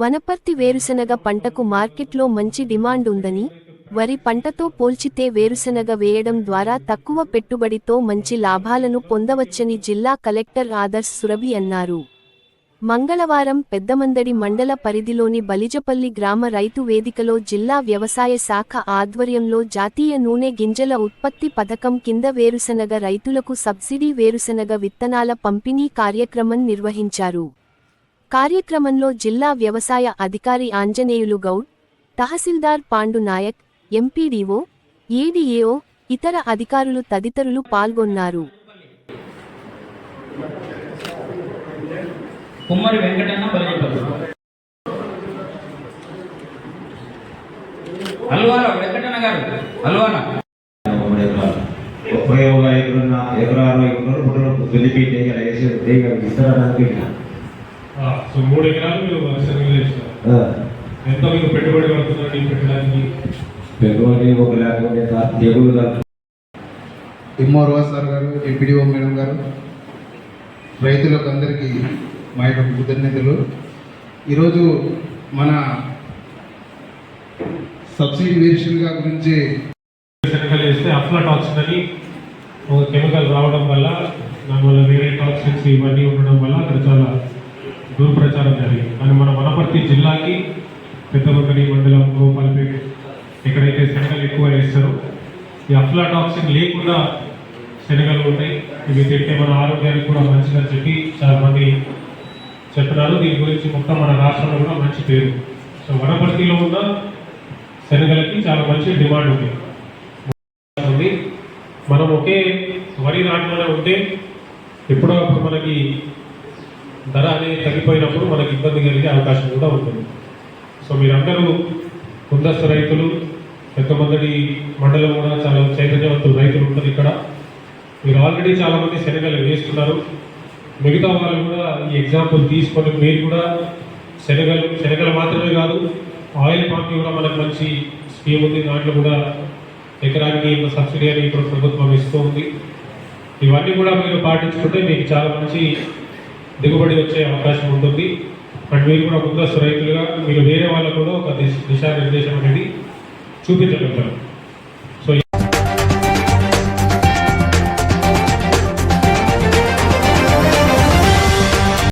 వనపర్తి వేరుశనగ పంటకు మార్కెట్లో మంచి డిమాండ్ ఉందని వరి పంటతో పోల్చితే వేరుశనగ వేయడం ద్వారా తక్కువ పెట్టుబడితో మంచి లాభాలను పొందవచ్చని జిల్లా కలెక్టర్ ఆదర్శ్ సురభి అన్నారు. మంగళవారం పెద్దమందడి మండల పరిధిలోని బలిజపల్లి గ్రామ రైతు వేదికలో జిల్లా వ్యవసాయ శాఖ ఆధ్వర్యంలో జాతీయ నూనె గింజల ఉత్పత్తి పథకం కింద వేరుశనగ రైతులకు సబ్సిడీ వేరుశనగ విత్తనాల పంపిణీ కార్యక్రమం నిర్వహించారు. కార్యక్రమంలో జిల్లా వ్యవసాయ అధికారి ఆంజనేయులు గౌడ్ తహసీల్దార్ పాండు నాయక్ ఎంపీడీఓ ఏడీఏఓ ఇతర అధికారులు తదితరులు పాల్గొన్నారు కుమ్మరి వెంకటన్న బలిజపల్లి అల్వాల వెంకటన్న గారు ఎకరాలు ముప్పై ఒక ఎకరున్న ఎకరా అరవై ఎకరాలు పుట్టలు వెలిపి తీగలు వేసి తీగలు ఇస్తారడానికి ఆ, సో మూడు ఎకరాలు మీరు వరుసగా చేస్తారు ఎంత మీకు పెట్టుబడి పడుతుందండి పెట్టడానికి? పెట్టుబడి ఒక లేకపోతే తా- తెగులు కలుపు ఎంఆర్ రోజ్ సార్ గారు ఎంపీడీఓ మేడం గారు రైతులకు అందరికీ మా యొక్క కృతజ్ఞతలు. ఈరోజు మన సబ్సిడీ వేరియేషన్గా గురించి వేస్తే అఫ్లాటాక్సిన్ అని ఒక కెమికల్ రావడం వల్ల దానివల్ల వేరే టాక్సిన్స్ ఇవన్నీ ఉండడం వల్ల అక్కడ చాలా దుర్ప్రచారం జరిగింది. కానీ మన వనపర్తి జిల్లాకి పెద్దమక్కడి మండలం గోపాలపేట. ఎక్కడైతే శనగలు ఎక్కువ వేస్తారో ఈ అఫ్లాటాక్సిన్ లేకుండా శనగలు ఉంటాయి. ఇవి తింటే మన ఆరోగ్యానికి కూడా మంచిదని చెప్పి చాలా చెప్తున్నారు. దీని గురించి మొత్తం మన రాష్ట్రంలో కూడా మంచి పేరు. సో వనపర్తిలో ఉన్న శనగలకి చాలా మంచి డిమాండ్ ఉంది. ఉంది. మనం ఒకే వరి నాటులోనే ఉంటే ఎప్పుడో అప్పుడు మనకి ధర అనేది తగ్గిపోయినప్పుడు మనకి ఇబ్బంది కలిగే అవకాశం కూడా ఉంటుంది. సో మీరందరూ ముందస్తు రైతులు పెద్దమంది మండలం కూడా చాలా చైతన్యవంతులు రైతులు ఉంటారు ఇక్కడ. మీరు ఆల్రెడీ చాలామంది శనగలు వేస్తున్నారు. మిగతా వాళ్ళు కూడా ఈ ఎగ్జాంపుల్ తీసుకొని మీరు కూడా శనగలు శనగలు మాత్రమే కాదు ఆయిల్ పార్టీ కూడా మనకు మంచి స్కీమ్ ఉంది. దాంట్లో కూడా ఎకరానికి సబ్సిడీ అని ఇప్పుడు ప్రభుత్వం ఇస్తూ ఉంది. ఇవన్నీ కూడా మీరు పాటించుకుంటే మీకు చాలా మంచి దిగుబడి వచ్చే అవకాశం ఉంటుంది. అండ్ మీరు కూడా ముందస్తు రైతులుగా మీరు వేరే వాళ్ళకు కూడా ఒక దిశ దిశానిర్దేశం అనేది చూపించగలుగుతారు.